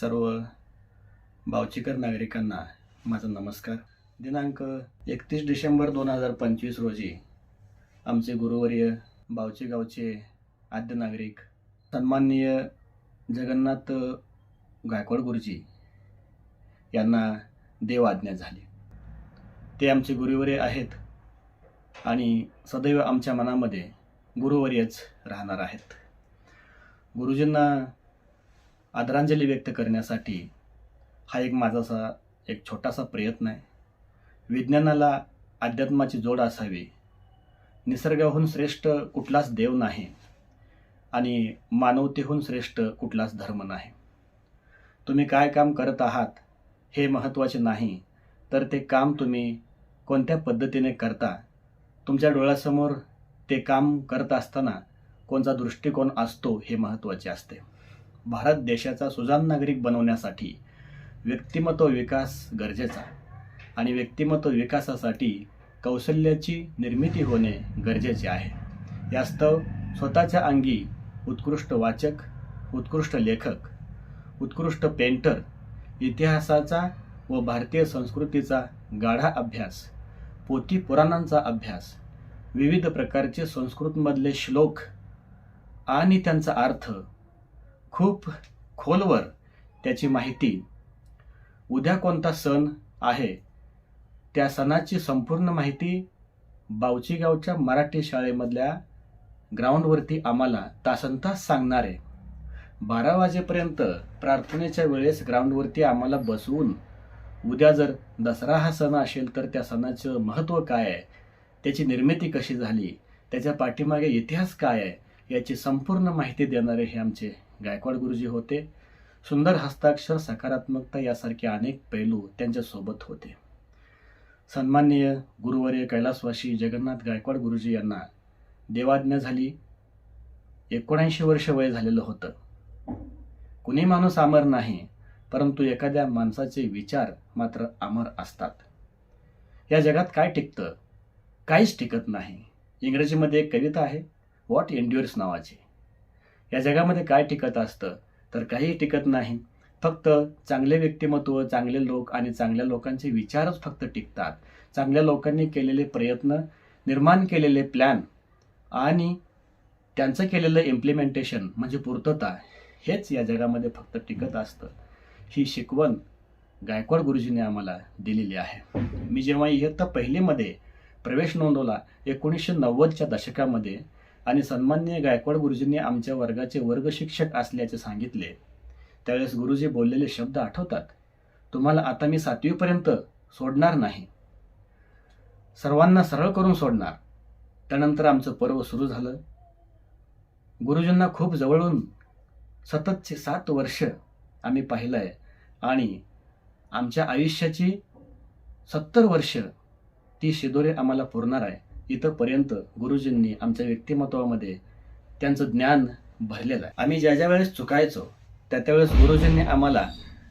सर्व बावचीकर नागरिकांना माझा नमस्कार. दिनांक एकतीस डिसेंबर दोन हजार पंचवीस रोजी आमचे गुरुवर्य बावची गावचे आद्य नागरिक सन्माननीय जगन्नाथ गायकवाड गुरुजी यांना देव आज्ञा झाली. ते आमचे गुरुवर्य आहेत आणि सदैव आमच्या मनामध्ये गुरुवर्यच राहणार आहेत. गुरुजींना आदरांजली व्यक्त करण्यासाठी हा एक माझासा एक छोटासा प्रयत्न आहे. विज्ञानाला अध्यात्माची जोड असावी. निसर्गाहून श्रेष्ठ कुठलाच देव नाही आणि मानवतेहून श्रेष्ठ कुठलाच धर्म नाही. तुम्ही काय काम करत आहात हे महत्त्वाचे नाही तर ते काम तुम्ही कोणत्या पद्धतीने करता तुमच्या डोळ्यासमोर ते काम करत असताना कोणता दृष्टिकोन असतो हे महत्त्वाचे असते. भारत देशाचा सुजान नागरिक बनवण्यासाठी व्यक्तिमत्व विकास गरजेचा आणि व्यक्तिमत्व विकासासाठी कौशल्याची निर्मिती होणे गरजेचे आहे. यास्तव स्वतःच्या अंगी उत्कृष्ट वाचक उत्कृष्ट लेखक उत्कृष्ट पेंटर इतिहासाचा व भारतीय संस्कृतीचा गाढा अभ्यास पोथी पुराणांचा अभ्यास विविध प्रकारचे संस्कृतमधले श्लोक आणि त्यांचा अर्थ खूप खोलवर त्याची माहिती. उद्या कोणता सण आहे? त्या सणाची संपूर्ण माहिती बावचीगावच्या मराठी शाळेमधल्या ग्राउंडवरती आम्हाला तासनतास सांगणारे बारा वाजेपर्यंत प्रार्थनेच्या वेळेस ग्राउंडवरती आम्हाला बसवून उद्या जर दसरा हा सण असेल तर त्या सणाचं महत्त्व काय आहे? त्याची निर्मिती कशी झाली? त्याच्या पाठीमागे इतिहास काय आहे? याची संपूर्ण माहिती देणारे हे आमचे गायकवाड गुरुजी होते. सुंदर हस्ताक्षर सकारात्मकता यासारखे अनेक पैलू त्यांच्यासोबत होते. सन्माननीय गुरुवर्य कैलासवासी जगन्नाथ गायकवाड गुरुजी यांना देवाज्ञा झाली. एकोणऐंशी वर्ष वय झालेलं होतं. कुणी माणूस अमर नाही परंतु एखाद्या माणसाचे विचार मात्र अमर असतात. या जगात काय टिकतं? काहीच टिकत नाही. इंग्रजीमध्ये एक कविता आहे व्हॉट एन्ड्युअर्स नावाची. या जगामध्ये काय टिकत असतं तर काहीही टिकत नाही. फक्त चांगले व्यक्तिमत्व चांगले लोक आणि चांगल्या लोकांचे विचारच फक्त टिकतात. चांगल्या लोकांनी केलेले प्रयत्न निर्माण केलेले प्लॅन आणि त्यांचं केलेलं इम्प्लिमेंटेशन म्हणजे पूर्तता हेच या जगामध्ये फक्त टिकत असतं. ही शिकवण गायकवाड गुरुजींनी आम्हाला दिलेली आहे. मी जेव्हा इयत्ता पहिलीमध्ये प्रवेश नोंदवला एकोणीसशे नव्वदच्या दशकामध्ये आणि सन्माननीय गायकवाड गुरुजींनी आमच्या वर्गाचे वर्ग शिक्षक असल्याचे सांगितले. त्यावेळेस गुरुजी बोललेले शब्द आठवतात. तुम्हाला आता मी सातवीपर्यंत सोडणार नाही. सर्वांना सरळ करून सोडणार. त्यानंतर आमचं पर्व सुरू झालं. गुरुजींना खूप जवळून सततचे सात वर्ष आम्ही पाहिलं आहे आणि आमच्या आयुष्याची सत्तर वर्ष ती शिदोरे आम्हाला पुरणार आहे. इथंपर्यंत गुरुजींनी आमच्या व्यक्तिमत्वामध्ये त्यांचं ज्ञान भरलेलं आहे. आम्ही ज्या ज्या वेळेस चुकायचो त्या त्यावेळेस गुरुजींनी आम्हाला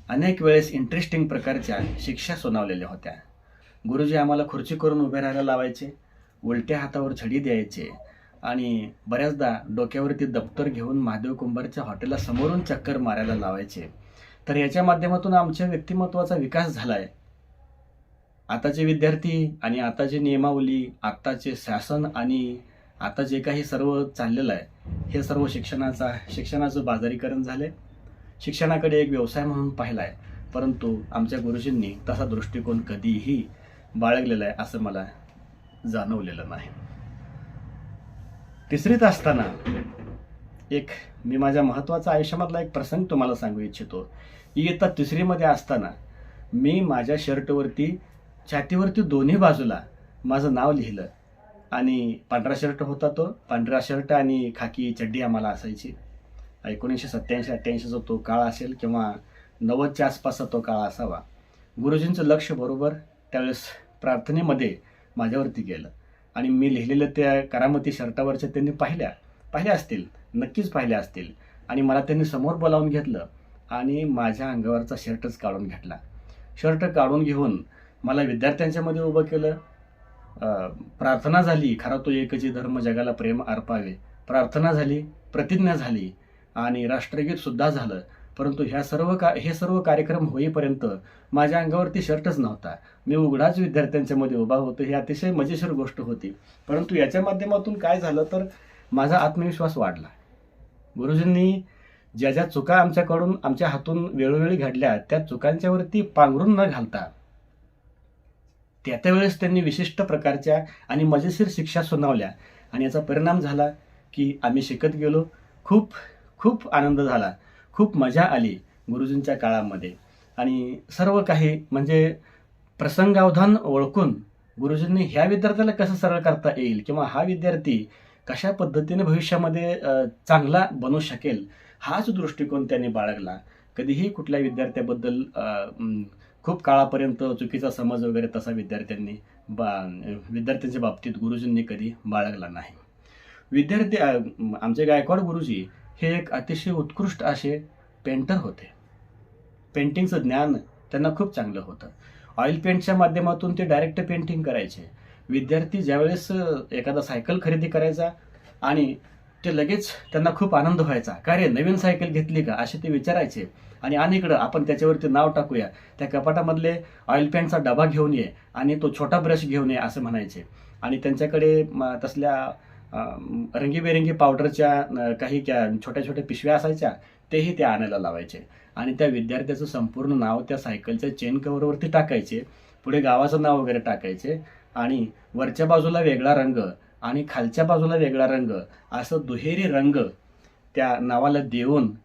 अनेक वेळेस इंटरेस्टिंग प्रकारच्या शिक्षा सुनावलेल्या होत्या. गुरुजी आम्हाला खुर्ची करून उभे राहायला लावायचे उलट्या हातावर छडी द्यायचे आणि बऱ्याचदा डोक्यावरती दप्तर घेऊन महादेव कुंभारच्या हॉटेलला समोरून चक्कर मारायला लावायचे. तर याच्या माध्यमातून आमच्या व्यक्तिमत्वाचा विकास झाला आहे आताचे विद्यार्थी आणि आताची नियमावली आत्ताचे शासन आणि आता जे काही सर्व चाललेलं आहे हे सर्व शिक्षणाचा शिक्षणाचं बाजारीकरण झाले शिक्षणाकडे एक व्यवसाय म्हणून पाहिला आहे परंतु आमच्या गुरुजींनी तसा दृष्टिकोन कधीही बाळगलेला आहे असं मला जाणवलेलं नाही. तिसरीत असताना एक मी माझ्या महत्त्वाचा आयुष्यामधला एक प्रसंग तुम्हाला सांगू इच्छितो. इयत्ता तिसरीमध्ये असताना मी माझ्या शर्टवरती छातीवरती दोन्ही बाजूला माझं नाव लिहिलं. आणि पांढरा शर्ट होता तो. पांढरा शर्ट आणि खाकी चड्डी आम्हाला असायची. एकोणीसशे सत्याऐंशी अठ्ठ्याऐंशीचा तो काळ असेल किंवा नव्वदच्या आसपासचा तो काळ असावा. गुरुजींचं लक्ष बरोबर त्यावेळेस प्रार्थनेमध्ये माझ्यावरती गेलं. आणि मी लिहिलेल्या त्या करामती शर्टावरच्या त्यांनी पाहिल्या. पाहिल्या असतील. नक्कीच पाहिल्या असतील. आणि मला त्यांनी समोर बोलावून घेतलं आणि माझ्या अंगावरचा शर्टच काढून घेतला. शर्ट काढून घेऊन मला विद्यार्थ्यांच्यामध्ये उभं केलं. प्रार्थना झाली. खरा तो एकची धर्म जगाला प्रेम अर्पावे. प्रार्थना झाली प्रतिज्ञा झाली आणि राष्ट्रगीत सुद्धा झालं. परंतु ह्या सर्व का हे सर्व कार्यक्रम होईपर्यंत माझ्या अंगावरती शर्टच नव्हता. मी उघडाच विद्यार्थ्यांच्या मध्ये उभा होतो. ही अतिशय मजेशीर गोष्ट होती. परंतु याच्या माध्यमातून काय झालं तर माझा आत्मविश्वास वाढला. गुरुजींनी ज्या ज्या चुका आमच्याकडून आमच्या हातून वेळोवेळी घडल्या त्या चुकांच्यावरती पांघरून न घालता त्या त्यावेळेस त्यांनी विशिष्ट प्रकारच्या आणि मजेशीर शिक्षा सुनावल्या. आणि याचा परिणाम झाला की आम्ही शिकत गेलो. खूप खूप आनंद झाला. खूप मजा आली गुरुजींच्या काळामध्ये. आणि सर्व काही म्हणजे प्रसंगावधान ओळखून गुरुजींनी ह्या विद्यार्थ्याला कसं सरळ करता येईल किंवा हा विद्यार्थी कशा पद्धतीने भविष्यामध्ये चांगला बनू शकेल हाच दृष्टिकोन त्यांनी बाळगला. कधीही कुठल्या विद्यार्थ्याबद्दल खूप काळापर्यंत चुकीचा समज वगैरे तसा विद्यार्थ्यांनी बा विद्यार्थ्यांच्या बाबतीत गुरुजींनी कधी बाळगला नाही. विद्यार्थी आमचे गायकवाड गुरुजी हे एक अतिशय उत्कृष्ट असे पेंटर होते. पेंटिंगचं ज्ञान त्यांना खूप चांगलं होतं. ऑइल पेंटच्या माध्यमातून ते डायरेक्ट पेंटिंग करायचे. विद्यार्थी ज्यावेळेस एखादा सायकल खरेदी करायचा आणि ते लगेच त्यांना खूप आनंद व्हायचा. का रे नवीन सायकल घेतली का? असे ते विचारायचे. आणि अनेकडं आपण त्याच्यावरती नाव टाकूया. त्या कपाटामधले ऑइल पॅन्टचा डबा घेऊन ये आणि तो छोटा ब्रश घेऊन ये असं म्हणायचे. आणि त्यांच्याकडे तसल्या रंगीबेरंगी पावडरच्या काही क्या छोट्या छोट्या पिशव्या असायच्या तेही ते आणायला लावायचे. आणि त्या विद्यार्थ्याचं संपूर्ण नाव त्या सायकलच्या चेन कव्हरवरती टाकायचे. पुढे गावाचं नाव वगैरे टाकायचे. आणि वरच्या बाजूला वेगळा रंग आणि खालच्या बाजूला वेगळा रंग. असं दुहेरी रंग त्या नावाला देऊन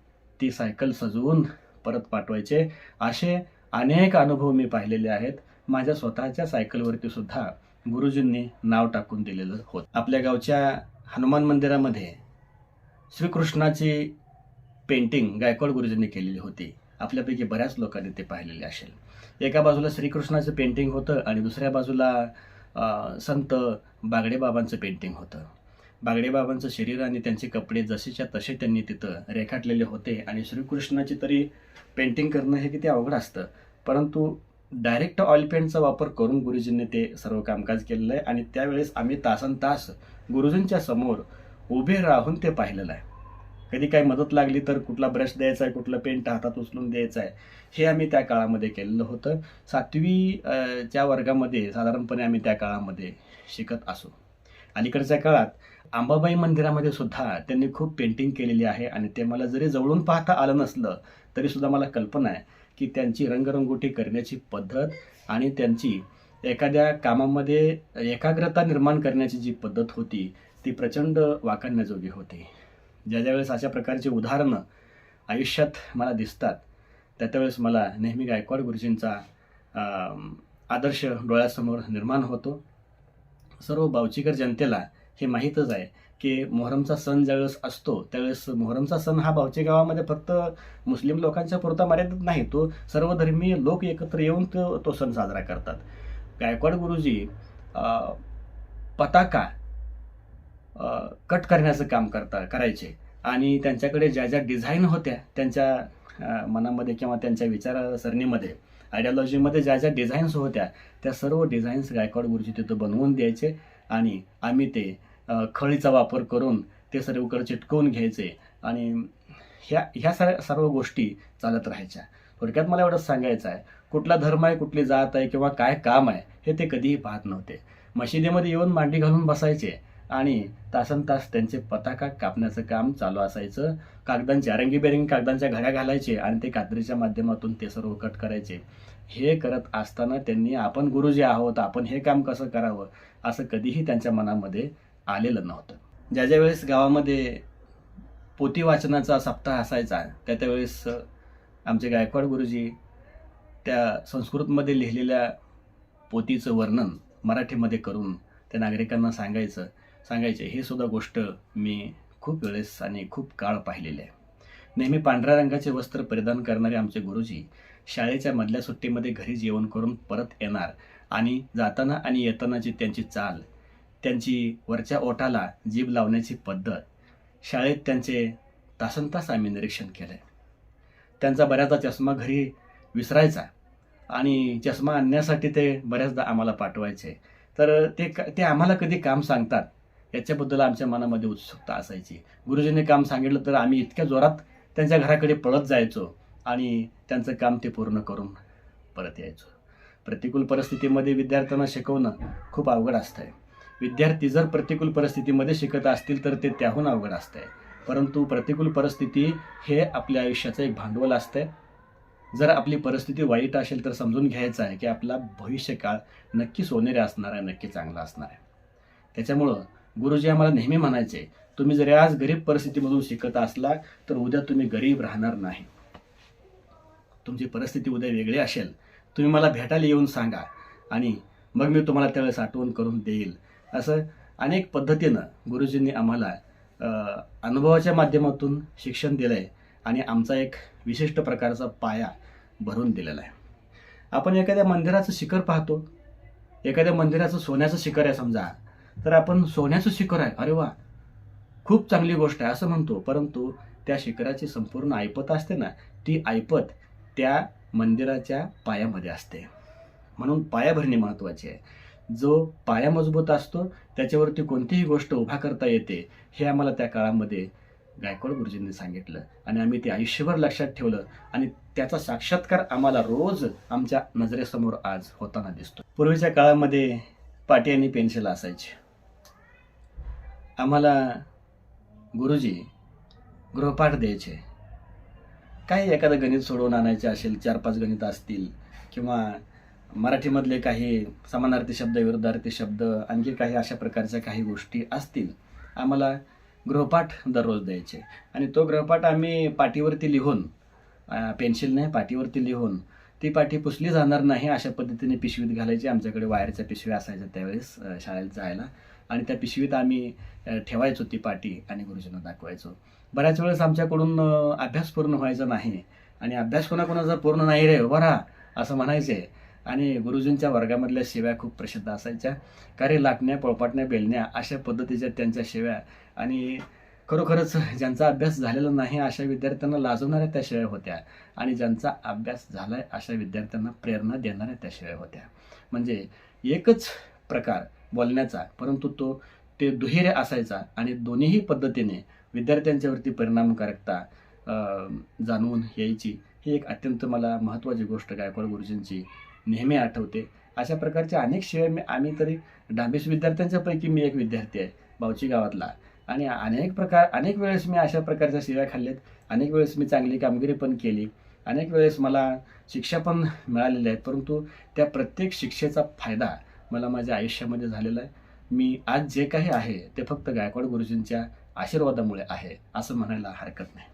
ती सायकल सजवून परत पाठवायचे. असे अनेक अनुभव मी पाहिलेले आहेत. माझ्या स्वतःच्या सायकलवरती सुद्धा गुरुजींनी नाव टाकून दिलेलं होत. आपल्या गावच्या हनुमान मंदिरामध्ये श्रीकृष्णाची पेंटिंग गायकवाड गुरुजींनी केलेली होती. आपल्यापैकी बऱ्याच लोकांनी ते पाहिलेले असेल. एका बाजूला श्रीकृष्णाचं पेंटिंग होतं आणि दुसऱ्या बाजूला संत बागडेबाबांचं पेंटिंग होतं. बागडेबाबांचं शरीर आणि त्यांचे कपडे जसेच्या तसे त्यांनी तिथं रेखाटलेले होते आणि श्रीकृष्णाची तरी पेंटिंग करणं हे किती अवघड असतं. परंतु डायरेक्ट ऑइल पेंटचा वापर करून गुरुजींनी ते सर्व कामकाज केलेलं आहे आणि त्यावेळेस आम्ही तासन तास गुरुजींच्या समोर उभे राहून ते पाहिलेलं आहे. कधी काही मदत लागली तर कुठला ब्रश द्यायचा आहे कुठलं पेंट हातात उचलून द्यायचं आहे हे आम्ही त्या काळामध्ये केलेलं होतं. सातवी च्या वर्गामध्ये साधारणपणे आम्ही त्या काळामध्ये शिकत असू. अलीकडच्या काळात अंबाबाई मंदिरामध्ये सुद्धा त्यांनी खूप पेंटिंग केलेली आहे आणि ते मला जरी जवळून पाहता आलं नसलं तरी सुद्धा मला कल्पना आहे की त्यांची रंगरंगोटी करण्याची पद्धत आणि त्यांची एखाद्या कामामध्ये एकाग्रता निर्माण करण्याची जी पद्धत होती ती प्रचंड वाकण्याजोगी होती. ज्या ज्यावेळेस अशा प्रकारची उदाहरणं आयुष्यात मला दिसतात त्या त्यावेळेस मला नेहमी गायकवाड गुरुजींचा आदर्श डोळ्यासमोर निर्माण होतो. सर्व बावचीकर जनतेला हे माहीतच आहे की मोहरमचा सण ज्यावेळेस असतो त्यावेळेस मोहरमचा सण हा बावचे गावामध्ये फक्त मुस्लिम लोकांच्या पुरता मर्यादित नाही तो सर्वधर्मीय लोक एकत्र येऊन तो तो सण साजरा करतात. गायकवाड गुरुजी पताका कट करण्याचं काम करता करायचे. आणि त्यांच्याकडे ज्या ज्या डिझाईन होत्या त्यांच्या मनामध्ये किंवा त्यांच्या विचारसरणीमध्ये आयडियॉलॉजीमध्ये ज्या ज्या डिझाईन्स होत्या त्या सर्व डिझाईन्स गायकवाड गुरुजी तिथं बनवून द्यायचे आणि आम्ही ते खळीचा वापर करून ते सर्वकडे चिटकवून घ्यायचे आणि ह्या ह्या सर्व सर्व गोष्टी चालत राहायच्या. थोडक्यात मला एवढंच सांगायचं आहे कुठला धर्म आहे कुठली जात आहे किंवा काय काम आहे हे ते कधीही पाहत नव्हते. मशिदीमध्ये येऊन मांडी घालून बसायचे आणि तासन तास त्यांचे पताका कापण्याचं काम चालू असायचं. कागदांच्या रंगीबेरंगी कागदांच्या घड्या घालायचे आणि ते कात्रीच्या माध्यमातून ते सर्व कट करायचे. हे करत असताना त्यांनी आपण गुरुजी आहोत आपण हे काम कसं करावं? असं कधीही त्यांच्या मनामध्ये आलेलं नव्हतं. ज्या ज्या वेळेस गावामध्ये पोती वाचनाचा सप्ताह असायचा त्या त्यावेळेस आमचे गायकवाड गुरुजी त्या संस्कृतमध्ये लिहिलेल्या पोतीचं वर्णन मराठीमध्ये करून त्या नागरिकांना सांगायचं. सांगायचे हे सुद्धा गोष्ट मी खूप वेळेस आणि खूप काळ पाहिलेली आहे. नेहमी पांढऱ्या रंगाचे वस्त्र परिधान करणारे आमचे गुरुजी शाळेच्या मधल्या सुट्टीमध्ये घरी जेवण करून परत येणार आणि जाताना आणि येतानाची त्यांची चाल त्यांची वरच्या ओठाला जीभ लावण्याची पद्धत शाळेत त्यांचे तासन तास आम्ही निरीक्षण केलं. त्यांचा बऱ्याचदा चष्मा घरी विसरायचा आणि चष्मा आणण्यासाठी ते बऱ्याचदा आम्हाला पाठवायचे. तर ते ते आम्हाला कधी काम सांगतात? याच्याबद्दल आमच्या मनामध्ये उत्सुकता असायची. गुरुजींनी काम सांगितलं तर आम्ही इतक्या जोरात त्यांच्या घराकडे पळत जायचो आणि त्यांचं काम ते पूर्ण करून परत यायचो. प्रतिकूल परिस्थितीमध्ये विद्यार्थ्यांना शिकवणं खूप अवघड असतंय. विद्यार्थी जर प्रतिकूल परिस्थितीमध्ये शिकत असतील तर ते त्याहून अवघड असतंय. परंतु प्रतिकूल परिस्थिती हे आपल्या आयुष्याचं एक भांडवल असतंय. जर आपली परिस्थिती वाईट असेल तर समजून घ्यायचं आहे की आपला भविष्यकाळ नक्की सोनेरी असणार आहे नक्की चांगला असणार आहे. त्याच्यामुळं गुरुजी आम्हाला नेहमी म्हणायचे तुम्ही जर आज गरीब परिस्थितीमधून शिकत असला तर उद्या तुम्ही गरीब राहणार नाही. तुमची परिस्थिती उद्या वेगळी असेल. तुम्ही मला भेटायला येऊन सांगा आणि मग मी तुम्हाला त्यावेळेस आठवण करून देईल. असं अनेक पद्धतीनं गुरुजींनी आम्हाला अनुभवाच्या माध्यमातून शिक्षण दिलं आहे आणि आमचा एक विशिष्ट प्रकारचा पाया भरून दिलेला आहे. आपण एखाद्या मंदिराचं शिखर पाहतो. एखाद्या मंदिराचं सोन्याचं शिखर आहे समजा. तर आपण सोन्याचं शिखर आहे. अरे वा. खूप चांगली गोष्ट आहे असं म्हणतो. परंतु त्या शिखराची संपूर्ण ऐपत असते ना ती ऐपत त्या मंदिराच्या पायामध्ये असते. म्हणून पाया भरणे महत्त्वाची आहे. जो पाया मजबूत असतो त्याच्यावरती कोणतीही गोष्ट उभा करता येते हे आम्हाला त्या काळामध्ये गायकवाड गुरुजींनी सांगितलं. आणि आम्ही ते आयुष्यभर लक्षात ठेवलं आणि त्याचा साक्षात्कार आम्हाला रोज आमच्या नजरेसमोर आज होताना दिसतो. पूर्वीच्या काळामध्ये पाटी आणि पेन्सिल असायची. आम्हाला गुरुजी गृहपाठ द्यायचे. काही एखादं गणित सोडवून आणायचे असेल चार पाच गणित असतील किंवा मराठीमधले काही समानार्थी शब्द विरुद्धार्थी शब्द आणखी काही अशा प्रकारच्या काही गोष्टी असतील आम्हाला गृहपाठ दररोज द्यायचे. आणि तो गृहपाठ आम्ही पाठीवरती लिहून पेन्सिलने पाठीवरती लिहून ती पाठी पुसली जाणार नाही अशा पद्धतीने पिशवीत घालायची. आमच्याकडे वायरच्या पिशव्या असायच्या त्यावेळेस शाळेत जायला. आणि त्या पिशवीत आम्ही ठेवायचो ती पाटी आणि गुरुजींना दाखवायचो. बऱ्याच वेळेस आमच्याकडून अभ्यास पूर्ण व्हायचा नाही आणि अभ्यास कोणाकोणाचा पूर्ण नाही रे उभा राहा असं म्हणायचे. आणि गुरुजींच्या वर्गामधल्या शिव्या खूप प्रसिद्ध असायच्या. कारे लाटण्या पळपाटण्या बेलण्या अशा पद्धतीच्या त्यांच्या शिव्या आणि खरोखरच ज्यांचा अभ्यास झालेला नाही अशा विद्यार्थ्यांना लाजवणाऱ्या त्या शिव्या होत्या आणि ज्यांचा अभ्यास झाला आहे अशा विद्यार्थ्यांना प्रेरणा देणाऱ्या त्या शिव्या होत्या. म्हणजे एकच प्रकार बोलण्याचा परंतु तो ते दुहेरे असायचा आणि दोन्हीही पद्धतीने विद्यार्थ्यांच्यावरती परिणामकारकता जाणवून यायची ही एक अत्यंत मला महत्त्वाची गोष्ट गायकवाड गुरुजींची नेहमी आठवते. अशा प्रकारच्या अनेक शिवाय मी आम्ही तरी डांबेस विद्यार्थ्यांच्यापैकी मी एक विद्यार्थी आहे बावची गावातला. आणि अनेक प्रकार अनेक वेळेस मी अशा प्रकारच्या शिव्या खाल्ल्यात. अनेक वेळेस मी चांगली कामगिरी पण केली. अनेक वेळेस मला शिक्षा पण मिळालेल्या आहेत. परंतु त्या प्रत्येक शिक्षेचा फायदा मला माझ्या आयुष्यामध्ये झालेलं आहे. मी आज जे काही आहे ते फक्त गायकवाड गुरुजींच्या आशीर्वादामुळे आहे असं म्हणायला हरकत नाही.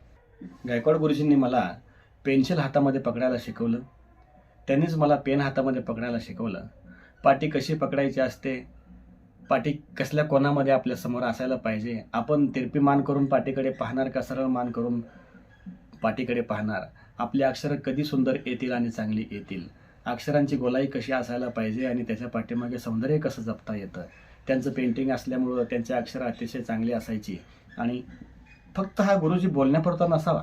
गायकवाड गुरुजींनी मला पेन्सिल हातामध्ये पकडायला शिकवलं. त्यांनीच मला पेन हातामध्ये पकडायला शिकवलं. पाटी कशी पकडायची असते? पाटी कसल्या कोणामध्ये आपल्यासमोर असायला पाहिजे? आपण तिरपी मान करून पाटीकडे पाहणार का सरळ मान करून पाटीकडे पाहणार? आपली अक्षरं कधी सुंदर येतील आणि चांगली येतील? अक्षरांची गोलाई कशी असायला पाहिजे आणि त्याच्या पाठीमागे सौंदर्य कसं जपता येतं? त्यांचं पेंटिंग असल्यामुळं त्यांचे अक्षर अतिशय चांगली असायची. आणि फक्त हा गुरुजी बोलण्यापुरता नसावा.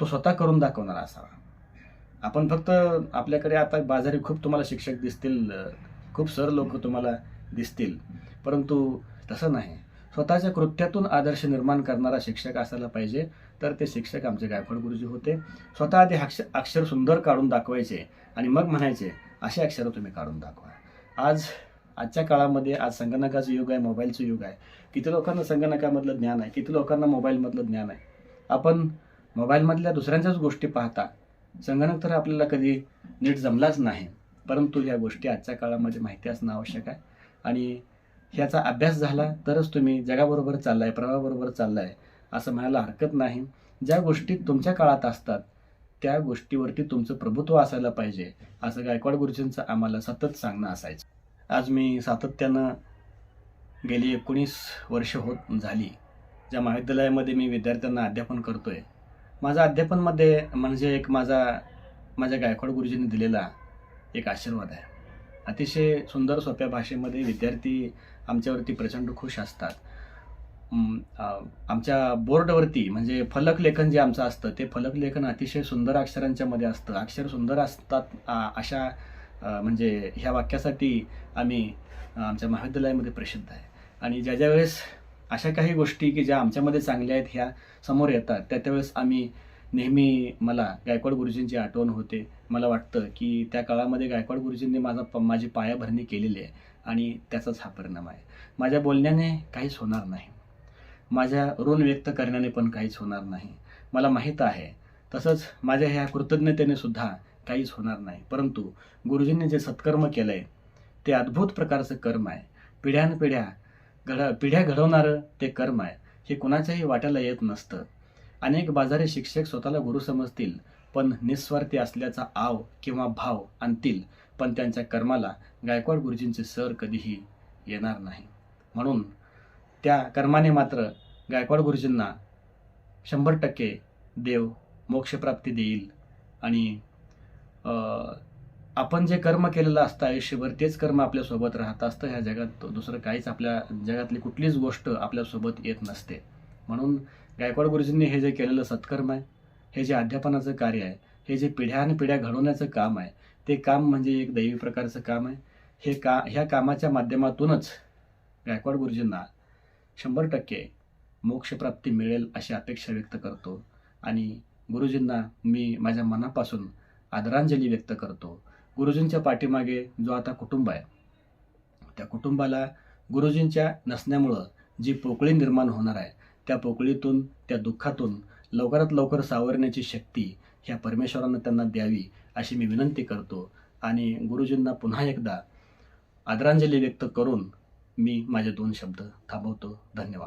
तो स्वतः करून दाखवणारा असावा. आपण फक्त आपल्याकडे आता बाजारी खूप तुम्हाला शिक्षक दिसतील खूप सर लोक तुम्हाला दिसतील. परंतु तसं नाही. स्वतःच्या कृत्यातून आदर्श निर्माण करणारा शिक्षक असायला पाहिजे. तर ते शिक्षक आमचे गायकवाड गुरुजी होते. स्वतः आधी अक्ष अक्षर सुंदर काढून दाखवायचे आणि मग म्हणायचे असे अक्षरं तुम्ही काढून दाखवा. आज आजच्या काळामध्ये आज संगणकाचं युग आहे मोबाईलचं युग आहे. किती लोकांना संगणकामधलं ज्ञान आहे किती लोकांना मोबाईलमधलं ज्ञान आहे. आपण मोबाईलमधल्या दुसऱ्यांच्याच गोष्टी पाहता. संगणक तर आपल्याला कधी नीट जमलाच नाही परंतु या गोष्टी आजच्या काळामध्ये माहिती असणं आवश्यक आहे. आणि ह्याचा अभ्यास झाला तरच तुम्ही जगाबरोबर चाललाय प्रवाहाबरोबर चाललाय असं म्हणायला हरकत नाही. ज्या गोष्टी तुमच्या काळात असतात त्या गोष्टीवरती तुमचं प्रभुत्व असायला पाहिजे असं गायकवाड गुरुजींचं आम्हाला सतत सांगणं असायचं. आज मी सातत्यानं गेली एकोणीस वर्ष होत झाली. ज्या महाविद्यालयामध्ये मी विद्यार्थ्यांना अध्यापन करतो आहे माझा अध्यापनमध्ये म्हणजे एक माझा माझ्या गायकवाड गुरुजींनी दिलेला एक आशीर्वाद आहे. अतिशय सुंदर सोप्या भाषेमध्ये विद्यार्थी आमच्यावरती प्रचंड खुश असतात. आमच्या बोर्डवरती म्हणजे फलक लेखन जे आमचं असतं ते फलक लेखन अतिशय सुंदर अक्षरांच्या मध्ये असतं. अक्षर सुंदर असतात अशा म्हणजे ह्या वाक्यासाठी आम्ही आमच्या महाविद्यालयामध्ये प्रसिद्ध आहे. आणि ज्या ज्या वेळेस अशा काही गोष्टी की ज्या आमच्यामध्ये चांगल्या आहेत ह्या समोर येतात त्या त्यावेळेस आम्ही नेहमी मला गायकवाड गुरुजींची आठवण होते. मला वाटतं की त्या काळामध्ये गायकवाड गुरुजींनी माझा प माझी पायाभरणी केलेली आहे आणि त्याचाच हा परिणाम आहे. माझ्या बोलण्याने काहीच होणार नाही. माझ्या ऋण व्यक्त करण्याने पण काहीच होणार नाही. मला माहीत आहे. तसंच माझ्या ह्या कृतज्ञतेने सुद्धा काहीच होणार नाही. परंतु गुरुजींनी जे सत्कर्म केलं आहे ते अद्भुत प्रकारचं कर्म आहे. पिढ्यानपिढ्या घड पिढ्या घडवणारं ते कर्म आहे हे कुणाच्याही वाट्याला येत नसतं. अनेक बाजारी शिक्षक स्वतःला गुरु समजतील पण निस्वार्थी असल्याचा आव किंवा भाव आणतील पण त्यांच्या कर्माला गायकवाड गुरुजींचे सर कधीही येणार नाही. म्हणून त्या कर्माने मात्र गायकवाड गुरुजींना शंभर टक्के देव मोक्षप्राप्ती देईल. आणि आपण जे कर्म केलेलं असतं आयुष्यभर तेच कर्म आपल्यासोबत राहत असतं. ह्या जगात दुसरं काहीच आपल्या जगातली कुठलीच गोष्ट आपल्यासोबत येत नसते. म्हणून गायकवाड गुरुजींनी हे जे केलेलं सत्कर्म आहे हे जे अध्यापनाचं कार्य आहे हे जे पिढ्यान पिढ्या घडवण्याचं काम आहे ते काम म्हणजे एक दैवी प्रकारचं काम आहे. हे का ह्या कामाच्या माध्यमातूनच गायकवाड गुरुजींना शंभर टक्के मोक्षप्राप्ती मिळेल अशी अपेक्षा व्यक्त करतो. आणि गुरुजींना मी माझ्या मनापासून आदरांजली व्यक्त करतो. गुरुजींच्या पाठीमागे जो आता कुटुंब आहे त्या कुटुंबाला गुरुजींच्या नसण्यामुळं जी पोकळी निर्माण होणार आहे त्या पोकळीतून त्या दुःखातून लवकरात लवकर सावरण्याची शक्ती ह्या परमेश्वरानं त्यांना द्यावी अशी मी विनंती करतो. आणि गुरुजींना पुन्हा एकदा आदरांजली व्यक्त करून मी माझे दोन शब्द थांबवतो. धन्यवाद.